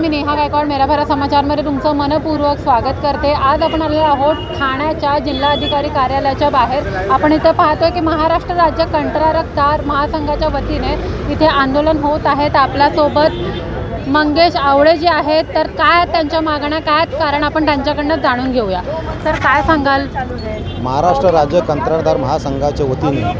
मी नेहा गायकवाड मेरा भरा समाचारमध्ये तुमचं मनपूर्वक स्वागत करते. आज आपण आलेलो आहोत ठाण्याच्या जिल्हाधिकारी कार्यालयाच्या बाहेर. आपण इथं पाहतोय की महाराष्ट्र राज्य कंत्रारकदार महासंघाच्या वतीने इथे आंदोलन होत आहेत आपल्यासोबत मंगेश आवळे जे आहेत तर काय त्यांच्या मागण्या काय आहेत कारण आपण त्यांच्याकडनं जाणून घेऊया? तर काय सांगाल? महाराष्ट्र राज्य कंत्राटदार महासंघाच्या वतीने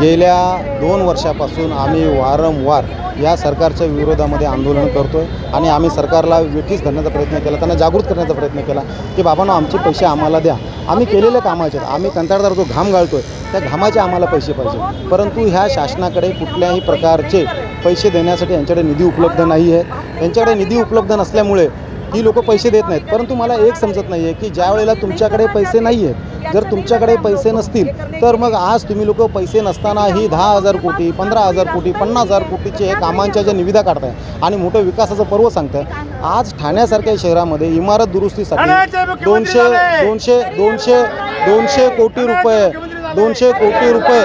गेल्या दोन वर्षापासून आम्ही वारंवार या सरकारच्या विरोधामध्ये आंदोलन करतो आहे आणि आम्ही सरकारला वेठीस धरण्याचा प्रयत्न केला त्यांना जागृत करण्याचा प्रयत्न केला की बाबांनो आमचे पैसे आम्हाला द्या. आम्ही केलेल्या कामाचे आम्ही कंत्राटदार जो घाम गाळतो आहे त्या घामाचे आम्हाला पैसे पाहिजे परंतु ह्या शासनाकडे कुठल्याही प्रकारचे पैसे देण्यासाठी यांच्याकडे निधी उपलब्ध नाही आहे. यांच्याकडे निधी उपलब्ध नसल्यामुळे ही लोक पैसे देत नाहीत. परंतु मला एक समजत नाही आहे की ज्या वेळेला तुमच्याकडे पैसे नाही आहेत जर तुमच्याकडे पैसे नसतील तर मग आज तुम्ही लोक पैसे नसतानाही दहा हजार कोटी पंधरा हजार कोटी पन्नास हजार कोटीचे हे कामांच्या ज्या निविदा काढताय आणि मोठं विकासाचं पर्व सांगताय आज ठाण्यासारख्या शहरामध्ये इमारत दुरुस्तीसाठी दोनशे दोनशे दोनशे दोनशे कोटी रुपये दोनशे कोटी रुपये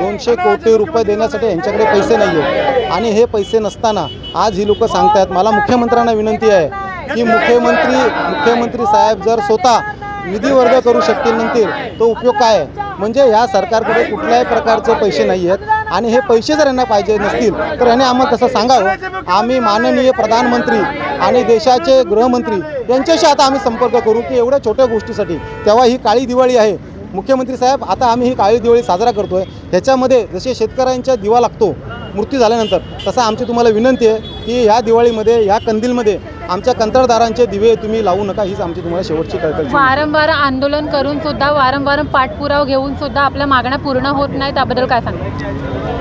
दोनशे कोटी रुपये देण्यासाठी यांच्याकडे पैसे नाही आहेत आणि हे पैसे नसताना आज ही लोकं सांगतायत मला मुख्यमंत्र्यांना विनंती आहे की मुख्यमंत्री मुख्यमंत्री साहेब जर स्वतः निधी वर्ग करू शकतील नंतर तो उपयोग काय आहे? म्हणजे ह्या सरकारकडे कुठल्याही प्रकारचे पैसे नाही आहेत आणि हे पैसे जर यांना पाहिजे नसतील तर याने आम्हाला तसं सांगावं? आम्ही माननीय प्रधानमंत्री आणि देशाचे गृहमंत्री यांच्याशी आता आम्ही संपर्क करू की एवढ्या छोट्या गोष्टीसाठी तेव्हा ही काळी दिवाळी आहे. मुख्यमंत्री साहेब आता आम्ही ही काळी दिवाळी साजरा करतो आहे ह्याच्यामध्ये जसे शेतकऱ्यांच्या दिवा लागतो मृत्यू झाल्यानंतर तसं आमची तुम्हाला विनंती आहे की ह्या दिवाळीमध्ये ह्या कंदीलमध्ये आमच्या कंत्राटदारांचे दिवे तुम्ही लावू नका हीच आमची तुम्हाला शेवटची कळकळी वारंवार आंदोलन करून सुद्धा वारंवार पाठपुरावा घेऊन सुद्धा आपल्या मागण्या पूर्ण होत नाही त्याबद्दल काय सांगा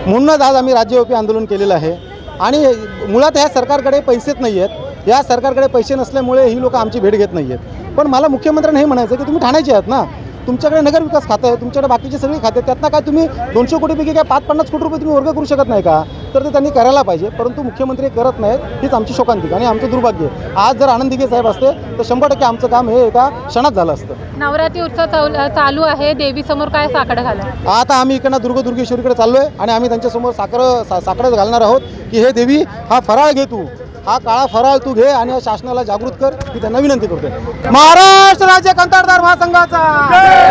म्हणूनच आज आम्ही राज्यव्यापी आंदोलन केलेलं आहे. आणि मुळात ह्या सरकारकडे पैसेच नाही आहेत. या सरकारकडे पैसे नसल्यामुळे ही लोक आमची भेट घेत नाही आहेत. पण मला मुख्यमंत्र्यांना हे म्हणायचं की तुम्ही ठाण्याचे आहात ना? तुमच्याकडे नगर विकास खातं आहे तुमच्याकडे बाकीचे सगळी खाते त्यातनं काय तुम्ही दोनशे कोटीपैकी काय पाच पन्नास कोटी रुपये तुम्ही वर्ग करू शकत नाही का? तर ते त्यांनी करायला पाहिजे परंतु मुख्यमंत्री करत नाहीत हीच आमची शोकांतिका आणि आमचं दुर्भाग्य आज जर आनंद दिघे साहेब असते तर शंभर टक्के आमचं काम हे एका क्षणात झालं असतं. नवरात्री उत्सव चाल- चालू आहे देवीसमोर काय साकडं घाला? आता आम्ही इकडनं दुर्ग दुर्गेश्वरीकडे चाललो आहे आणि आम्ही त्यांच्यासमोर साखर सा साखरच घालणार आहोत की हे देवी हा फराळ घे तू. हा काळा फराळ तू घे आणि या शासनाला जागृत कर. ही त्यांना विनंती करतोय. महाराष्ट्र राज्य कंत्राटदार महासंघाचा.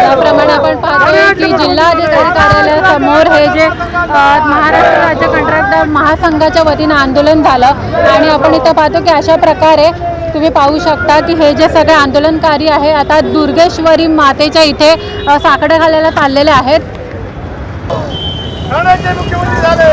त्याप्रमाणे आपण पाहतोय की जिल्हाधिकारी कार्यालयासमोर हे जे अ, महाराष्ट्र राज्य कंत्राटदार महासंघाच्या वतीनं आंदोलन झालं. आणि आपण इथं पाहतो की अशा प्रकारे तुम्ही पाहू शकता की हे जे सगळे आंदोलनकारी आहे आता दुर्गेश्वरी मातेच्या इथे साकडे घालायला चाललेले आहेत. मुख्यमंत्री झाले.